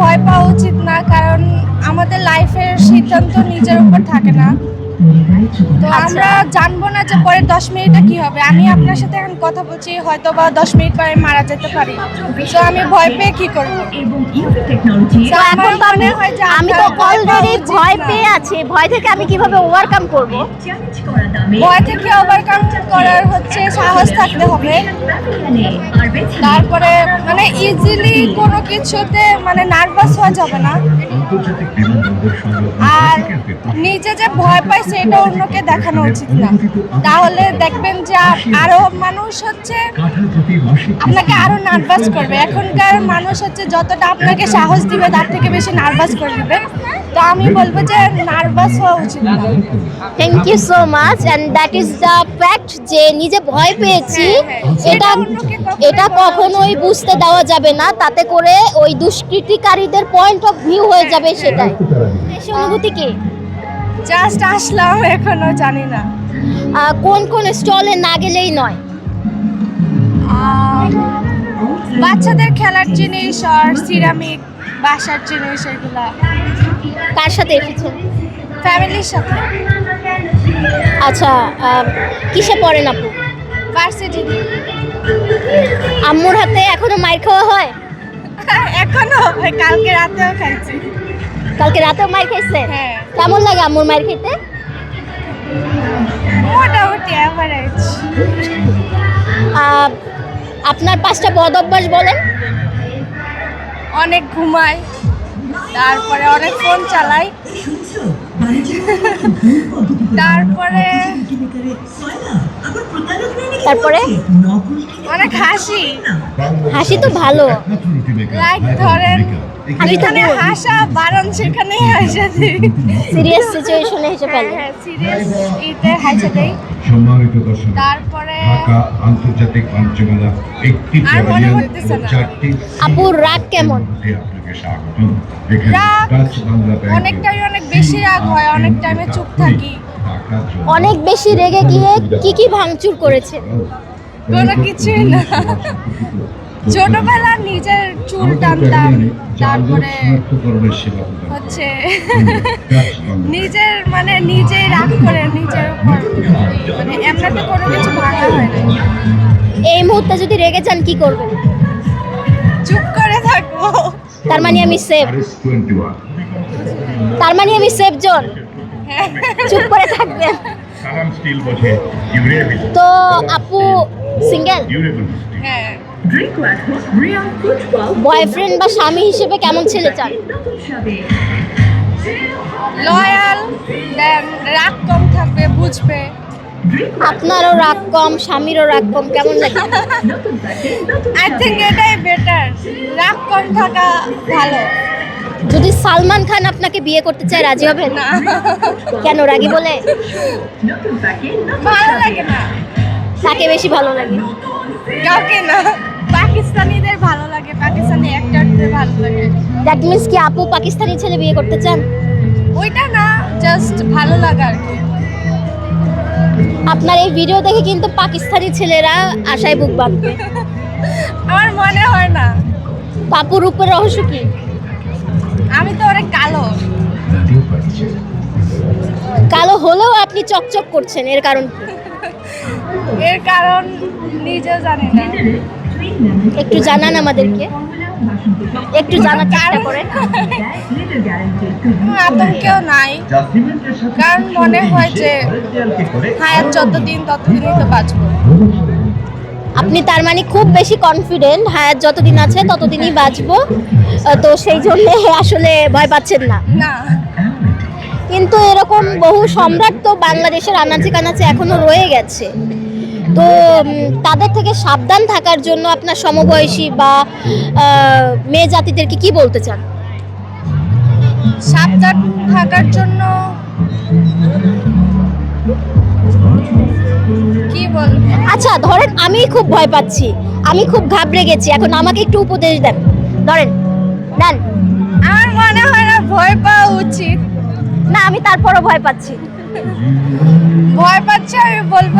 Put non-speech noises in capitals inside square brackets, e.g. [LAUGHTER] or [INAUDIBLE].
ভয় পাওয়া উচিত না কারণ আমাদের লাইফের সিদ্ধান্ত নিজের উপর থাকে না। তো আমরা জানব না যে পরে দশ মিনিটে কি হবে। আমি আপনার সাথে এখন কথা বলছি হয়তো বা দশ মিনিট পরে মারা যেতে পারি। তো আমি ভয় পেয়ে কি করব? তো এখন তো মনে হয় যে আমি তো অলরেডি ভয় পেয়ে আছি। ভয় থেকে আমি কীভাবে ওভারকাম করব? ভয় থেকে ওভারকাম করার হচ্ছে সাহস থাকতে হবে। তারপরে মানে ইজিলি কোনো কিছুতে মানে নার্ভাস হওয়া যাবে না। আর নিজে যে ভয় পায় সেটা অন্যকে দেখানো উচিত না। তাহলে দেখবেন যে আরও মানুষ হচ্ছে আপনাকে আরও নার্ভাস করবে। এখনকার মানুষ হচ্ছে যতটা আপনাকে সাহস দিবে তার থেকে বেশি নার্ভাস করে দিবে তো আমি বলব যে নার্ভাস হওয়া উচিত thank you so much and that is the fact যে নিজে ভয় পেয়েছি হ্যাঁ, হ্যাঁ। এটা এটা কখনোই বুঝতে দেওয়া যাবে না তাতে করে ওই দুষ্কৃতিকারীদের পয়েন্ট অফ ভিউ হয়ে যাবে সেটাই। সে অনুভূতি কি? জাস্ট আসলাম এখনও জানি না। কোন কোন স্টলে না গেলেই নয়। বাচ্চাদের খেলার জিনিস আর সিরামিক বাসার জিনিস এগুলা। কার সাথে এসেছেন? ফ্যামিলির সাথে। আচ্ছা কিসে পড়েন আপু? ভার্সিটি আম্মুর হাতে এখনও মাইর খাওয়া হয়? এখনও কালকে রাতেও খাইছি। কালকে রাতেও মাইর খাইছেন হ্যাঁ। কেমন লাগে আম্মুর মাইর খাইতে মোটামুটি অ্যাভারেজ আপনার পাঁচটা বদ অভ্যাস বলেন। অনেক ঘুমাই তারপরে অনেক ফোন চালাই। তারপরে তারপরে? অনেক হাসি। হাসি তো ভালো। লাইক ধরেন যেখানে হাসা বারণ সেখানে হাসা দিই সিরিয়াস সিচুয়েশনে হেসে হ্যাঁ ফেলে। হ্যাঁ সিরিয়াস ইতে হাসা দেই। সম্মানিত দর্শক তারপরে ঢাকা আন্তর্জাতিক একটি মনে প্যাভিলিয়ন না। চারটি আপুর রাগ কেমন? আপনাকে স্বাগতম। অনেক টাইমে অনেক বেশি রাগ হয়, অনেক টাইমে চুপ থাকি। অনেক বেশি রেগে গিয়ে কি কি ভাঙচুর করেছে? কোনো কিছুই না। ছোটবেলা নিজের চুল টানতাম তারপরে হচ্ছে। নিজের মানে নিজেই রাগ করে নিজের উপর। মানে এমনিতে কোনো কিছু ভাঙা হয় না। এই মুহূর্তে যদি রেগে যান কি করবেন? চুপ করে থাকব। তার মানে আমি সেফ তার মানে আমি সেফ জোন চুপ করে থাকবেন। তো আপু সিঙ্গেল বয়ফ্রেন্ড বা স্বামী হিসেবে কেমন ছেলে চান? লয়াল রাগ কম থাকবে বুঝবে। আপনারও রাগ কম স্বামীরও রাগ কম কেমন লাগে? আই থিঙ্ক এটাই বেটার রাগ কম থাকা ভালো। যদি সালমান খান আপনাকে বিয়ে করতে চায় রাজি হবেন না। কেন রাগি বলে? ভালো লাগে না। তাকে বেশি ভালো লাগে। কাউকে না। পাকিস্তানিদের ভালো লাগে পাকিস্তানি অ্যাক্টরদের ভালো লাগে। দ্যাট মিন্স কি আপু পাকিস্তানি ছেলে বিয়ে করতে চান? ওইটা না জাস্ট ভালো লাগা আর কি। আপনার এই ভিডিও দেখে কিন্তু পাকিস্তানি ছেলেরা আশায় বুক বাঁধবে। [LAUGHS] আমার মনে হয় না। পাপুর উপর রহস্য কি? আমি তো অনেক কালো। কালো হলেও আপনি চকচক করছেন এর কারণ কি? এর কারণ নিজেও জানি না। একটু জানান আমাদেরকে। একটু জানার চেষ্টা করে আতঙ্কেও নাই। কারণ মনে হয় যে হায়াত যতদিন ততদিনই তো বাঁচবো। আপনি তার মানে খুব বেশি কনফিডেন্ট হায়াত যতদিন আছে ততদিনই বাঁচবো। তো সেই জন্য আসলে ভয় পাচ্ছেন না। না। কিন্তু এরকম বহু সম্রাট তো বাংলাদেশের আনাচে কানাচে এখনও রয়ে গেছে। তো তাদের থেকে সাবধান থাকার জন্য আপনার সমবয়সী বা মেয়ে জাতিদেরকে কি বলতে চান? সাবধান থাকার জন্য কি আচ্ছা ধরেন আমি খুব ভয় পাচ্ছি। আমি খুব ঘাবড়ে গেছি। এখন আমাকে একটু উপদেশ দেন। ধরেন দেন। আমার মনে হয় না ভয় পাওয়া উচিত। না আমি তারপরও ভয় পাচ্ছি। ভয় পাচ্ছি আমি বলব